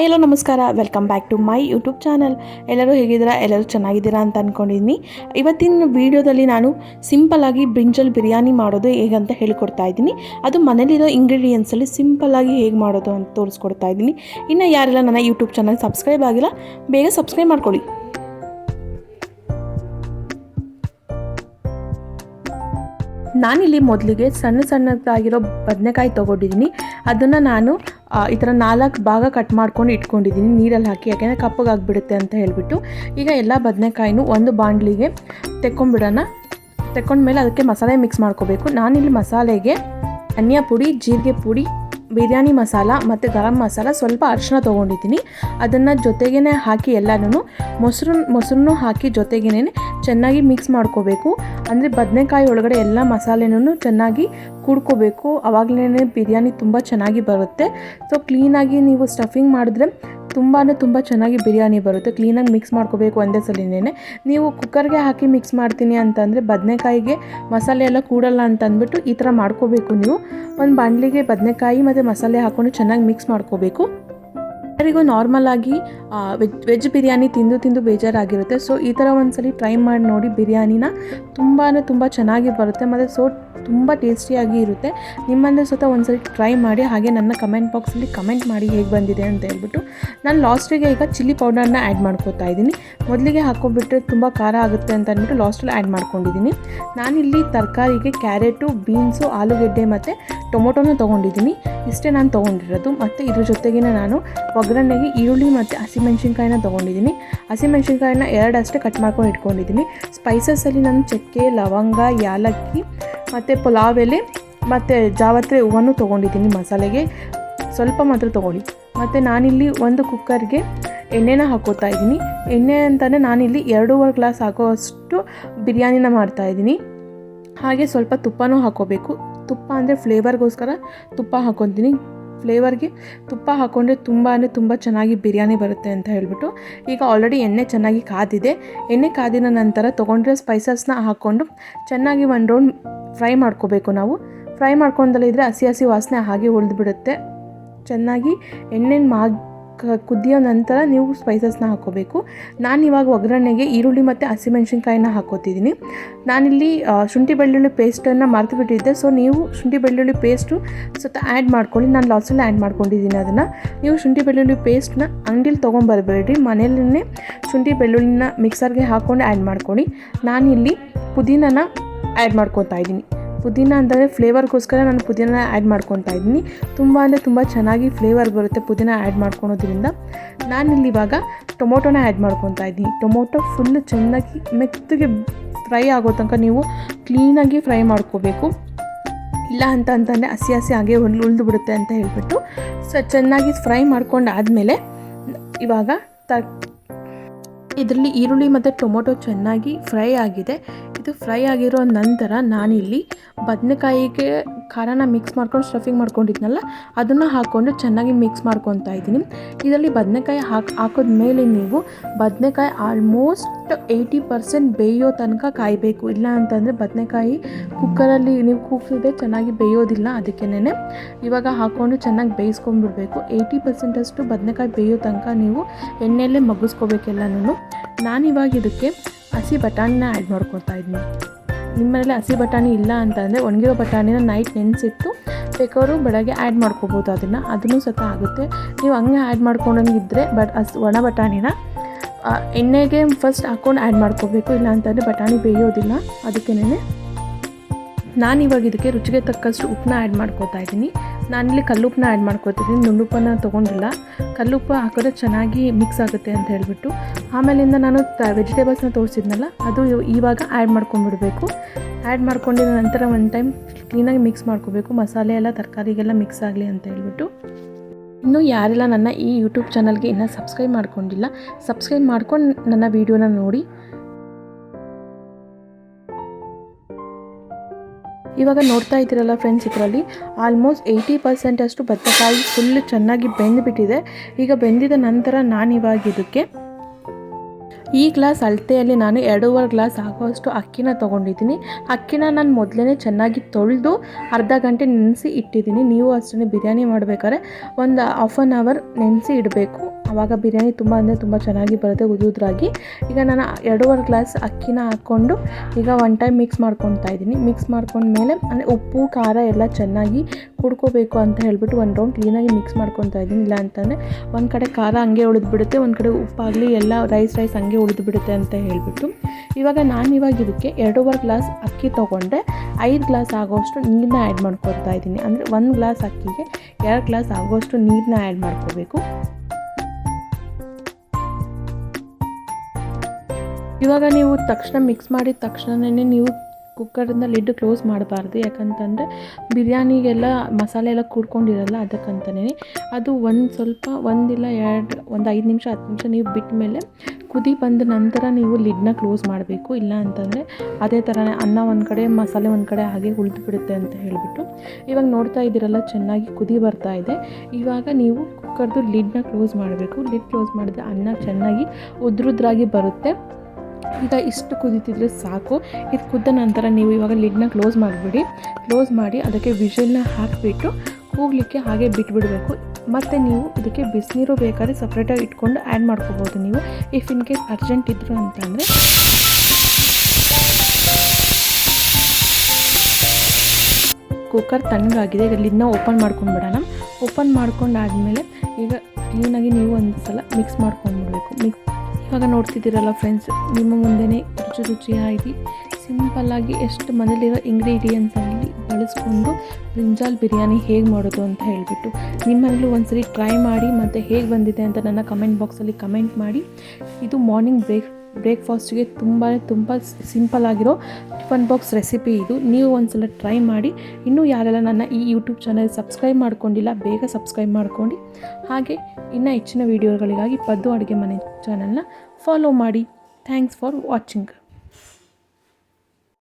Hello ನಮಸ್ಕಾರ welcome back to my YouTube channel ಎಲ್ಲರೂ ಹೇಗಿದ್ದೀರಾ? ಎಲ್ಲರೂ ಚೆನ್ನಾಗಿದ್ದೀರಾ ಅಂತ ಅಂದ್ಕೊಂಡಿದ್ದೀನಿ ಇವತ್ತಿನ ವಿಡಿಯೋದಲ್ಲಿ ನಾನು ಸಿಂಪಲ್ಲಾಗಿ ಬ್ರಿಂಜಲ್ ಬಿರಿಯಾನಿ ಮಾಡೋದು ಹೇಗಂತ ಹೇಳಿಕೊಡ್ತಾ ಇದ್ದೀನಿ. ಅದು ಮನೇಲಿರೋ ಇಂಗ್ರೀಡಿಯೆಂಟ್ಸಲ್ಲಿ ಸಿಂಪಲ್ಲಾಗಿ ಹೇಗೆ ಮಾಡೋದು ಅಂತ ತೋರಿಸ್ಕೊಡ್ತಾ ಇದ್ದೀನಿ. ಇನ್ನು ಯಾರೆಲ್ಲ ನನ್ನ ಯೂಟ್ಯೂಬ್ ಚಾನಲ್ ಸಬ್ಸ್ಕ್ರೈಬ್ ಆಗಿಲ್ಲ, ಬೇಗ ಸಬ್ಸ್ಕ್ರೈಬ್ ಮಾಡ್ಕೊಳ್ಳಿ. ನಾನಿಲ್ಲಿ ಮೊದಲಿಗೆ ಸಣ್ಣ ಸಣ್ಣದಾಗಿರೋ ಬದನೆಕಾಯಿ ತೊಗೊಂಡಿದ್ದೀನಿ. ಅದನ್ನು ನಾನು ಈ ಥರ ನಾಲ್ಕು ಭಾಗ ಕಟ್ ಮಾಡ್ಕೊಂಡು ಇಟ್ಕೊಂಡಿದ್ದೀನಿ, ನೀರಲ್ಲಿ ಹಾಕಿ, ಯಾಕೆಂದರೆ ಕಪ್ಪಗಾಗ್ಬಿಡುತ್ತೆ ಅಂತ ಹೇಳಿಬಿಟ್ಟು. ಈಗ ಎಲ್ಲ ಬದನೆಕಾಯಿನೂ ಒಂದು ಬಾಂಡ್ಲಿಗೆ ತೆಕ್ಕೊಂಬಿಡೋಣ ತೆಕ್ಕೊಂಡ್ಮೇಲೆ ಅದಕ್ಕೆ ಮಸಾಲೆ ಮಿಕ್ಸ್ ಮಾಡ್ಕೋಬೇಕು. ನಾನಿಲ್ಲಿ ಮಸಾಲೆಗೆ ಧನಿಯಾ ಪುಡಿ, ಜೀರಿಗೆ ಪುಡಿ ಬಿರಿಯಾನಿ ಮಸಾಲ ಮತ್ತು ಗರಂ ಮಸಾಲ ಸ್ವಲ್ಪ ಅರಿಶಿನ ತೊಗೊಂಡಿದ್ದೀನಿ. ಅದನ್ನು ಜೊತೆಗೇ ಹಾಕಿ ಎಲ್ಲನೂ ಮೊಸರು ಮೊಸರನ್ನು ಹಾಕಿ ಜೊತೆಗೇ ಚೆನ್ನಾಗಿ ಮಿಕ್ಸ್ ಮಾಡ್ಕೋಬೇಕು. ಅಂದರೆ ಬದನೆಕಾಯಿ ಒಳಗಡೆ ಎಲ್ಲ ಮಸಾಲೆನೂ ಚೆನ್ನಾಗಿ ಕೂಡ್ಕೋಬೇಕು. ಆವಾಗಲೇ ಬಿರಿಯಾನಿ ತುಂಬ ಚೆನ್ನಾಗಿ ಬರುತ್ತೆ. ಸೊ ಕ್ಲೀನಾಗಿ ನೀವು ಸ್ಟಫಿಂಗ್ ಮಾಡಿದ್ರೆ ತುಂಬಾ ತುಂಬ ಚೆನ್ನಾಗಿ ಬಿರಿಯಾನಿ ಬರುತ್ತೆ. ಕ್ಲೀನಾಗಿ ಮಿಕ್ಸ್ ಮಾಡ್ಕೋಬೇಕು ಒಂದೇ ಸಲಿನೇ ನೀವು ಕುಕ್ಕರ್ಗೆ ಹಾಕಿ ಮಿಕ್ಸ್ ಮಾಡ್ತೀನಿ ಅಂತಂದರೆ ಬದನೆಕಾಯಿಗೆ ಮಸಾಲೆ ಎಲ್ಲ ಕೂಡಲ್ಲ ಅಂತ ಅಂದ್ಬಿಟ್ಟು ಈ ಥರ ಮಾಡ್ಕೋಬೇಕು ನೀವು. ಒಂದು ಬಾಣಲಿಗೆ ಬದನೆಕಾಯಿ ಮತ್ತು ಮಸಾಲೆ ಹಾಕ್ಕೊಂಡು ಚೆನ್ನಾಗಿ ಮಿಕ್ಸ್ ಮಾಡ್ಕೋಬೇಕು. ಎಲ್ಲರಿಗೂ ನಾರ್ಮಲ್ ಆಗಿ ವೆಜ್ ಬಿರಿಯಾನಿ ತಿಂದು ತಿಂದು ಬೇಜಾರಾಗಿರುತ್ತೆ. ಸೊ ಈ ಥರ ಒಂದ್ಸಲಿ ಟ್ರೈ ಮಾಡಿ ನೋಡಿ ಬಿರಿಯಾನಿನ. ತುಂಬಾ ತುಂಬ ಚೆನ್ನಾಗಿ ಬರುತ್ತೆ, ಮತ್ತು ಸೊ ತುಂಬ ಟೇಸ್ಟಿಯಾಗಿ ಇರುತ್ತೆ. ನಿಮ್ಮಲ್ಲೇ ಸ್ವತಃ ಒಂದ್ಸಲಿ ಟ್ರೈ ಮಾಡಿ, ಹಾಗೆ ನನ್ನ ಕಮೆಂಟ್ ಬಾಕ್ಸಲ್ಲಿ ಕಮೆಂಟ್ ಮಾಡಿ ಹೇಗೆ ಬಂದಿದೆ ಅಂತ ಹೇಳ್ಬಿಟ್ಟು ನಾನು ಲಾಸ್ಟಿಗೆ ಈಗ ಚಿಲ್ಲಿ ಪೌಡರ್ನ ಆ್ಯಡ್ ಮಾಡ್ಕೋತಾ ಇದ್ದೀನಿ. ಮೊದಲಿಗೆ ಹಾಕ್ಕೊಬಿಟ್ರೆ ತುಂಬ ಖಾರ ಆಗುತ್ತೆ ಅಂತ ಅಂದ್ಬಿಟ್ಟು ಲಾಸ್ಟಲ್ಲಿ ಆ್ಯಡ್ ಮಾಡ್ಕೊಂಡಿದ್ದೀನಿ. ನಾನಿಲ್ಲಿ ತರಕಾರಿಗೆ ಕ್ಯಾರೆಟು ಬೀನ್ಸು ಆಲೂಗೆಡ್ಡೆ ಮತ್ತು ಟೊಮೊಟೊನ ತೊಗೊಂಡಿದ್ದೀನಿ. ಇಷ್ಟೇ ನಾನು ತೊಗೊಂಡಿರೋದು. ಮತ್ತು ಇದ್ರ ಜೊತೆಗಿನ ನಾನು ಒಗ್ಗರಣೆಗೆ ಈರುಳ್ಳಿ ಮತ್ತು ಹಸಿಮೆಣ್ಸಿನ್ಕಾಯಿನ ತೊಗೊಂಡಿದ್ದೀನಿ. ಹಸಿಮೆಣ್ಸಿನ್ಕಾಯಿನ ಎರಡಷ್ಟೇ ಕಟ್ ಮಾಡ್ಕೊಂಡು ಇಟ್ಕೊಂಡಿದ್ದೀನಿ. ಸ್ಪೈಸಸಲ್ಲಿ ನಾನು ಚಕ್ಕೆ, ಲವಂಗ, ಯಾಲಕ್ಕಿ ಮತ್ತು ಪಲಾವ್ ಎಲೆ ಮತ್ತು ಜಾವತ್ರೆ ಹೂವನ್ನು ತೊಗೊಂಡಿದ್ದೀನಿ ಮಸಾಲೆಗೆ. ಸ್ವಲ್ಪ ಮಾತ್ರ ತೊಗೊಳ್ಳಿ. ಮತ್ತು ನಾನಿಲ್ಲಿ ಒಂದು ಕುಕ್ಕರ್ಗೆ ಎಣ್ಣೆನ ಹಾಕೋತಾ ಇದ್ದೀನಿ. ಎಣ್ಣೆ ಅಂತಲೇ ನಾನಿಲ್ಲಿ ಎರಡೂವರೆ ಗ್ಲಾಸ್ ಹಾಕೋಷ್ಟು ಬಿರಿಯಾನಿನ ಮಾಡ್ತಾಯಿದ್ದೀನಿ ಹಾಗೆ ಸ್ವಲ್ಪ ತುಪ್ಪನೂ ಹಾಕೋಬೇಕು. ತುಪ್ಪ ಅಂದರೆ ಫ್ಲೇವರ್ಗೋಸ್ಕರ ತುಪ್ಪ ಹಾಕೊತೀನಿ. ಫ್ಲೇವರ್ಗೆ ತುಪ್ಪ ಹಾಕ್ಕೊಂಡ್ರೆ ತುಂಬ ಅಂದರೆ ತುಂಬ ಚೆನ್ನಾಗಿ ಬಿರಿಯಾನಿ ಬರುತ್ತೆ ಅಂತ ಹೇಳಿಬಿಟ್ಟು ಈಗ ಆಲ್ರೆಡಿ ಎಣ್ಣೆ ಚೆನ್ನಾಗಿ ಕಾದಿದೆ. ಎಣ್ಣೆ ಕಾದಿನ ನಂತರ ತೊಗೊಂಡ್ರೆ ಸ್ಪೈಸಸ್ನ ಹಾಕ್ಕೊಂಡು ಚೆನ್ನಾಗಿ ಒಂದು ರೌಂಡ್ ಫ್ರೈ ಮಾಡ್ಕೋಬೇಕು ನಾವು. ಫ್ರೈ ಮಾಡ್ಕೊಂಡಲ್ಲಿದ್ರೆ ಹಸಿ ಹಸಿ ವಾಸನೆ ಹಾಗೆ ಉಳಿದ್ಬಿಡುತ್ತೆ. ಚೆನ್ನಾಗಿ ಎಣ್ಣೆನ ಮಾ ಕುದಿಯೋ ನಂತರ ನೀವು ಸ್ಪೈಸಸ್ನ ಹಾಕೋಬೇಕು. ನಾನು ಇವಾಗ ಒಗ್ಗರಣೆಗೆ ಈರುಳ್ಳಿ ಮತ್ತು ಹಸಿಮೆಣ್ಸಿನ್ಕಾಯಿನ ಹಾಕೋತಿದ್ದೀನಿ. ನಾನಿಲ್ಲಿ ಶುಂಠಿ ಬೆಳ್ಳುಳ್ಳಿ ಪೇಸ್ಟನ್ನು ಮರೆತು ಬಿಟ್ಟಿದ್ದೆ ಸೊ ನೀವು ಶುಂಠಿ ಬೆಳ್ಳುಳ್ಳಿ ಪೇಸ್ಟು ಸ್ವಲ್ಪ ಆ್ಯಡ್ ಮಾಡ್ಕೊಳ್ಳಿ. ನಾನು ಲಾಸಲ್ಲಿ ಆ್ಯಡ್ ಮಾಡ್ಕೊಂಡಿದ್ದೀನಿ ಅದನ್ನು. ನೀವು ಶುಂಠಿ ಬೆಳ್ಳುಳ್ಳಿ ಪೇಸ್ಟ್ನ ಅಂಗಡಿಲಿ ತೊಗೊಂಬರ್ಬೇಡ್ರಿ. ಮನೆಯಲ್ಲೇ ಶುಂಠಿ ಬೆಳ್ಳುಳ್ಳಿನ ಮಿಕ್ಸರ್ಗೆ ಹಾಕ್ಕೊಂಡು ಆ್ಯಡ್ ಮಾಡ್ಕೊಳ್ಳಿ. ನಾನಿಲ್ಲಿ ಪುದೀನನ ಆ್ಯಡ್ ಮಾಡ್ಕೊತಾ ಇದ್ದೀನಿ. ಪುದೀನ ಅಂದರೆ ಫ್ಲೇವರ್ಗೋಸ್ಕರ ನಾನು ಪುದೀನ ಆ್ಯಡ್ ಮಾಡ್ಕೊತಾ ಇದ್ದೀನಿ. ತುಂಬ ಅಂದರೆ ತುಂಬ ಚೆನ್ನಾಗಿ ಫ್ಲೇವರ್ ಬರುತ್ತೆ ಪುದೀನ ಆ್ಯಡ್ ಮಾಡ್ಕೊಳೋದ್ರಿಂದ. ನಾನಿಲ್ಲಿ ಇವಾಗ ಟೊಮೊಟೊನ ಆ್ಯಡ್ ಮಾಡ್ಕೊತಾ ಇದ್ದೀನಿ. ಟೊಮೊಟೊ ಫುಲ್ ಚೆನ್ನಾಗಿ ಮೆತ್ತಗೆ ಫ್ರೈ ಆಗೋ ತನಕ ನೀವು ಕ್ಲೀನಾಗಿ ಫ್ರೈ ಮಾಡ್ಕೋಬೇಕು. ಇಲ್ಲ ಅಂತ ಅಂತಂದರೆ ಹಸಿ ಹಸಿ ಹಾಗೆ ಒಂದು ಉಳಿದು ಬಿಡುತ್ತೆ ಅಂತ ಹೇಳ್ಬಿಟ್ಟು ಸೊ, ಚೆನ್ನಾಗಿ ಫ್ರೈ ಮಾಡ್ಕೊಂಡು ಆದಮೇಲೆ ಇವಾಗ ತ ಇದರಲ್ಲಿ ಈರುಳ್ಳಿ ಮತ್ತು ಟೊಮೊಟೊ ಚೆನ್ನಾಗಿ ಫ್ರೈ ಆಗಿದೆ. ಇದು ಫ್ರೈ ಆಗಿರೋ ನಂತರ ನಾನಿಲ್ಲಿ ಬದನೆಕಾಯಿಗೆ ಖಾರನ ಮಿಕ್ಸ್ ಮಾಡ್ಕೊಂಡು ಸ್ಟಫಿಂಗ್ ಮಾಡ್ಕೊಂಡಿದ್ನಲ್ಲ, ಅದನ್ನು ಹಾಕ್ಕೊಂಡು ಚೆನ್ನಾಗಿ ಮಿಕ್ಸ್ ಮಾಡ್ಕೊತಾ ಇದ್ದೀನಿ. ಇದರಲ್ಲಿ ಬದನೆಕಾಯಿ ಹಾಕಿ ಹಾಕಿದ್ಮೇಲೆ ನೀವು ಬದನೆಕಾಯಿ ಆಲ್ಮೋಸ್ಟ್ ಏಯ್ಟಿ ಪರ್ಸೆಂಟ್ ಬೇಯೋ ತನಕ ಕಾಯಬೇಕು. ಇಲ್ಲ ಅಂತಂದರೆ ಬದನೆಕಾಯಿ ಕುಕ್ಕರಲ್ಲಿ ನೀವು ಕೂಗ್ಸಿದ್ರೆ ಚೆನ್ನಾಗಿ ಬೇಯೋದಿಲ್ಲ ಅದಕ್ಕೇನೆ ಇವಾಗ ಹಾಕ್ಕೊಂಡು ಚೆನ್ನಾಗಿ ಬೇಯಿಸ್ಕೊಂಡ್ಬಿಡ್ಬೇಕು. ಏಯ್ಟಿ ಪರ್ಸೆಂಟಷ್ಟು ಬದನೆಕಾಯಿ ಬೇಯೋ ತನಕ ನೀವು ಎಣ್ಣೆಯಲ್ಲೇ ಮಗ್ಗಿಸ್ಕೋಬೇಕೆಲ್ಲನೂ ನಾನಿವಾಗ ಇದಕ್ಕೆ ಹಸಿ ಬಟಾಣಿನ ಆ್ಯಡ್ ಮಾಡ್ಕೊತಾ ಇದ್ದೀನಿ ನಿಮ್ಮನೇಲಿ ಹಸಿ ಬಟಾಣಿ ಇಲ್ಲ ಅಂತಂದರೆ ಒಣಗಿರೋ ಬಟಾಣಿನ ನೈಟ್ ನೆನೆಸಿಟ್ಟು ಬೇಕಾದ್ರು ಬೆಳಗ್ಗೆ ಆ್ಯಡ್ ಮಾಡ್ಕೋಬೋದು ಅದನ್ನು. ಅದನ್ನು ಸಹ ಆಗುತ್ತೆ. ನೀವು ಹಂಗೆ ಆ್ಯಡ್ ಮಾಡ್ಕೊಂಡಂಗಿದ್ರೆ ಬಟ್ ಹಸ್, ಒಣ ಬಟಾಣಿನ ಎಣ್ಣೆಗೆ ಫಸ್ಟ್ ಹಾಕ್ಕೊಂಡು ಆ್ಯಡ್ ಮಾಡ್ಕೋಬೇಕು. ಇಲ್ಲ ಅಂತಂದರೆ ಬಟಾಣಿ ಬೇಯೋದಿಲ್ಲ. ಅದಕ್ಕೇನೆ ಇವಾಗ ಇದಕ್ಕೆ ರುಚಿಗೆ ತಕ್ಕಷ್ಟು ಉಪ್ಪನ್ನ ಆ್ಯಡ್ ಮಾಡ್ಕೋತಾ ಇದ್ದೀನಿ. ನಾನಿಲ್ಲಿ ಕಲ್ಲುಪ್ಪನ್ನ ಆ್ಯಡ್ ಮಾಡ್ಕೋತಿದ್ದೀನಿ. ನುಣ್ಣುಪ್ಪನ್ನ ತೊಗೊಂಡಿಲ್ಲ. ಕಲ್ಲುಪ್ಪು ಹಾಕಿದ್ರೆ ಚೆನ್ನಾಗಿ ಮಿಕ್ಸ್ ಆಗುತ್ತೆ ಅಂತ ಹೇಳಿಬಿಟ್ಟು. ಆಮೇಲಿಂದ ನಾನು ತ ವೆಜಿಟೇಬಲ್ಸ್ನ ತೋರಿಸಿದ್ನಲ್ಲ, ಅದು ಇವ್- ಇವಾಗ ಆ್ಯಡ್ ಮಾಡ್ಕೊಂಡ್ಬಿಡಬೇಕು. ಆ್ಯಡ್ ಮಾಡ್ಕೊಂಡಿದ ನಂತರ ಒನ್ ಟೈಮ್ ಕ್ಲೀನಾಗಿ ಮಿಕ್ಸ್ ಮಾಡ್ಕೋಬೇಕು. ಮಸಾಲೆ ಎಲ್ಲ, ತರಕಾರಿಗೆಲ್ಲ ಮಿಕ್ಸ್ ಆಗಲಿ ಅಂತ ಹೇಳಿಬಿಟ್ಟು. ಇನ್ನು ಯಾರೆಲ್ಲ ನನ್ನ ಈ ಯೂಟ್ಯೂಬ್ ಚಾನಲ್ಗೆ ಇನ್ನೂ ಸಬ್ಸ್ಕ್ರೈಬ್ ಮಾಡ್ಕೊಂಡಿಲ್ಲ ಸಬ್ಸ್ಕ್ರೈಬ್ ಮಾಡ್ಕೊಂಡು ನನ್ನ ವೀಡಿಯೋನ ನೋಡಿ. ಇವಾಗ ನೋಡ್ತಾ ಇದ್ದೀರಲ್ಲ ಫ್ರೆಂಡ್ಸ್ ಇದರಲ್ಲಿ ಆಲ್ಮೋಸ್ಟ್ ಏಯ್ಟಿ ಪರ್ಸೆಂಟಷ್ಟು ಬತ್ತಕಾಯಿ ಫುಲ್ ಚೆನ್ನಾಗಿ ಬೆಂದುಬಿಟ್ಟಿದೆ. ಈಗ ಬೆಂದಿದ ನಂತರ ನಾನು ಇವಾಗ ಇದಕ್ಕೆ ಈ ಗ್ಲಾಸ್ ಅಳತೆಯಲ್ಲಿ ನಾನು ಎರಡೂವರೆ ಗ್ಲಾಸ್ ಆಗುವಷ್ಟು ಅಕ್ಕಿನ ತೊಗೊಂಡಿದ್ದೀನಿ. ಅಕ್ಕಿನ ನಾನು ಮೊದಲೇ ಚೆನ್ನಾಗಿ ತೊಳೆದು ಅರ್ಧ ಗಂಟೆ ನೆನೆಸಿ ಇಟ್ಟಿದ್ದೀನಿ. ನೀವು ಅಷ್ಟೇ ಬಿರಿಯಾನಿ ಮಾಡಬೇಕಾದ್ರೆ ಒಂದು ಹಾಫ್ ಆನ್ ಅವರ್ ನೆನೆಸಿ ಇಡಬೇಕು. ಆವಾಗ ಬಿರಿಯಾನಿ ತುಂಬ ಅಂದರೆ ತುಂಬ ಚೆನ್ನಾಗಿ ಬರುತ್ತೆ ಉದುದ್ರಾಗಿ. ಈಗ ನಾನು ಎರಡೂವರೆ ಗ್ಲಾಸ್ ಅಕ್ಕಿನ ಹಾಕ್ಕೊಂಡು ಈಗ ಒನ್ ಟೈಮ್ ಮಿಕ್ಸ್ ಮಾಡ್ಕೊತಾ ಇದ್ದೀನಿ. ಮಿಕ್ಸ್ ಮಾಡ್ಕೊಂಡ್ಮೇಲೆ ಅಂದರೆ ಉಪ್ಪು, ಖಾರ ಎಲ್ಲ ಚೆನ್ನಾಗಿ ಕುಡ್ಕೋಬೇಕು ಅಂತ ಹೇಳ್ಬಿಟ್ಟು ಒಂದು ರೌಂಡ್ ಕ್ಲೀನಾಗಿ ಮಿಕ್ಸ್ ಮಾಡ್ಕೊತಾ ಇದ್ದೀನಿ. ಇಲ್ಲ ಅಂತಂದರೆ ಒಂದು ಕಡೆ ಖಾರ ಹಂಗೆ ಉಳಿದ್ಬಿಡುತ್ತೆ, ಒಂದು ಕಡೆ ಉಪ್ಪಾಗಲಿ ಎಲ್ಲ ರೈಸ್ ರೈಸ್ ಹಂಗೆ ಉಳಿದ್ಬಿಡುತ್ತೆ ಅಂತ ಹೇಳಿಬಿಟ್ಟು. ಇವಾಗ ನಾನು ಇವಾಗ ಇದಕ್ಕೆ ಎರಡೂವರೆ ಗ್ಲಾಸ್ ಅಕ್ಕಿ ತೊಗೊಂಡೆ. ಐದು ಗ್ಲಾಸ್ ಆಗೋಷ್ಟು ನೀರನ್ನ ಆ್ಯಡ್ ಮಾಡ್ಕೊತಾ ಇದ್ದೀನಿ. ಅಂದರೆ ಒಂದು ಗ್ಲಾಸ್ ಅಕ್ಕಿಗೆ ಎರಡು ಗ್ಲಾಸ್ ಆಗೋಷ್ಟು ನೀರನ್ನ ಆ್ಯಡ್ ಮಾಡ್ಕೋಬೇಕು. ಇವಾಗ ನೀವು ತಕ್ಷಣ ಮಿಕ್ಸ್ ಮಾಡಿದ ತಕ್ಷಣವೇ ನೀವು ಕುಕ್ಕರಿಂದ ಲಿಡ್ ಕ್ಲೋಸ್ ಮಾಡಬಾರ್ದು. ಯಾಕಂತಂದರೆ ಬಿರಿಯಾನಿಗೆಲ್ಲ ಮಸಾಲೆ ಎಲ್ಲ ಕೂಡ್ಕೊಂಡಿರಲ್ಲ ಅದಕ್ಕಂತಲೇ ಅದು ಒಂದು ಸ್ವಲ್ಪ, ಒಂದಿಲ್ಲ ಎರಡು, ಒಂದು ಐದು ನಿಮಿಷ, ಹತ್ತು ನಿಮಿಷ ನೀವು ಬಿಟ್ಟ ಮೇಲೆ ಕುದಿ ಬಂದ ನಂತರ ನೀವು ಲಿಡ್ನ ಕ್ಲೋಸ್ ಮಾಡಬೇಕು. ಇಲ್ಲ ಅಂತಂದರೆ ಅದೇ ಥರನೇ ಅನ್ನ ಒಂದು ಕಡೆ, ಮಸಾಲೆ ಒಂದು ಕಡೆ ಹಾಗೆ ಉಳಿದು ಬಿಡುತ್ತೆ ಅಂತ ಹೇಳಿಬಿಟ್ಟು. ಇವಾಗ ನೋಡ್ತಾ ಇದ್ದೀರಲ್ಲ, ಚೆನ್ನಾಗಿ ಕುದಿ ಬರ್ತಾ ಇದೆ. ಇವಾಗ ನೀವು ಕುಕ್ಕರ್ದು ಲಿಡ್ನ ಕ್ಲೋಸ್ ಮಾಡಬೇಕು. ಲಿಡ್ ಕ್ಲೋಸ್ ಮಾಡಿದ್ರೆ ಅನ್ನ ಚೆನ್ನಾಗಿ ಉದ್ರುದ್ರಾಗಿ ಬರುತ್ತೆ. ಈಗ ಇಷ್ಟು ಕುದೀತಿದ್ರೆ ಸಾಕು. ಇದು ಕುದ್ದ ನಂತರ ನೀವು ಇವಾಗ ಲಿಡ್ನ ಕ್ಲೋಸ್ ಮಾಡಿಬಿಡಿ. ಕ್ಲೋಸ್ ಮಾಡಿ ಅದಕ್ಕೆ ವಿಷಲ್ನ ಹಾಕಿಬಿಟ್ಟು ಕೂಗಲಿಕ್ಕೆ ಹಾಗೆ ಬಿಟ್ಬಿಡಬೇಕು. ಮತ್ತು ನೀವು ಇದಕ್ಕೆ ಬಿಸಿನೀರು ಬೇಕಾದ್ರೆ ಸಪ್ರೇಟಾಗಿ ಇಟ್ಕೊಂಡು ಆ್ಯಡ್ ಮಾಡ್ಕೋಬೋದು ನೀವು. ಇಫ್ ಇನ್ ಕೇಸ್ ಅರ್ಜೆಂಟ್ ಇದ್ದರು ಅಂತಂದರೆ. ಕುಕ್ಕರ್ ತಣ್ಣಗಾಗಿದೆ, ಈಗ ಲಿಡ್ನ ಓಪನ್ ಮಾಡ್ಕೊಂಡ್ಬಿಡೋಣ ಓಪನ್ ಮಾಡ್ಕೊಂಡಾದ್ಮೇಲೆ ಈಗ ಕ್ಲೀನಾಗಿ ನೀವು ಒಂದು ಸಲ ಮಿಕ್ಸ್ ಮಾಡ್ಕೊಂಡ್ಬಿಡ್ಬೇಕು. ಮಿಕ್ಸ್ ಇವಾಗ ನೋಡ್ತಿದ್ದೀರಲ್ಲ ಫ್ರೆಂಡ್ಸ್ ನಿಮ್ಮ ಮುಂದೆನೇ ರುಚಿ ರುಚಿಯಾಗಿ ಸಿಂಪಲ್ಲಾಗಿ ಎಷ್ಟು ಮನೇಲಿರೋ ಇಂಗ್ರೀಡಿಯೆಂಟ್ಸಲ್ಲಿ ಬಳಸ್ಕೊಂಡು ಬ್ರಿಂಜಾಲ್ ಬಿರಿಯಾನಿ ಹೇಗೆ ಮಾಡೋದು ಅಂತ ಹೇಳಿಬಿಟ್ಟು ನಿಮ್ಮಲ್ಲೂ ಒಂದು ಸರಿ ಟ್ರೈ ಮಾಡಿ ಮತ್ತು ಹೇಗೆ ಬಂದಿದೆ ಅಂತ ನನ್ನ ಕಮೆಂಟ್ ಬಾಕ್ಸಲ್ಲಿ ಕಮೆಂಟ್ ಮಾಡಿ. ಇದು ಮಾರ್ನಿಂಗ್ ಬ್ರೇಕ್ ಬ್ರೇಕ್ಫಾಸ್ಟ್ಗೆ ತುಂಬಾ ತುಂಬ ಸಿಂಪಲ್ ಆಗಿರೋ ಟಿಫನ್ ಬಾಕ್ಸ್ ರೆಸಿಪಿ ಇದು. ನೀವು ಒಂದ್ಸಲ ಟ್ರೈ ಮಾಡಿ. ಇನ್ನೂ ಯಾರೆಲ್ಲ ನನ್ನ ಈ ಯೂಟ್ಯೂಬ್ ಚಾನಲ್ ಸಬ್ಸ್ಕ್ರೈಬ್ ಮಾಡ್ಕೊಂಡಿಲ್ಲ, ಬೇಗ ಸಬ್ಸ್ಕ್ರೈಬ್ ಮಾಡ್ಕೊಂಡು. ಹಾಗೆ ಇನ್ನು ಹೆಚ್ಚಿನ ವೀಡಿಯೋಗಳಿಗಾಗಿ ಪದ್ದು ಅಡುಗೆ ಮನೆ ಚಾನಲ್ನ ಫಾಲೋ ಮಾಡಿ. Thanks for watching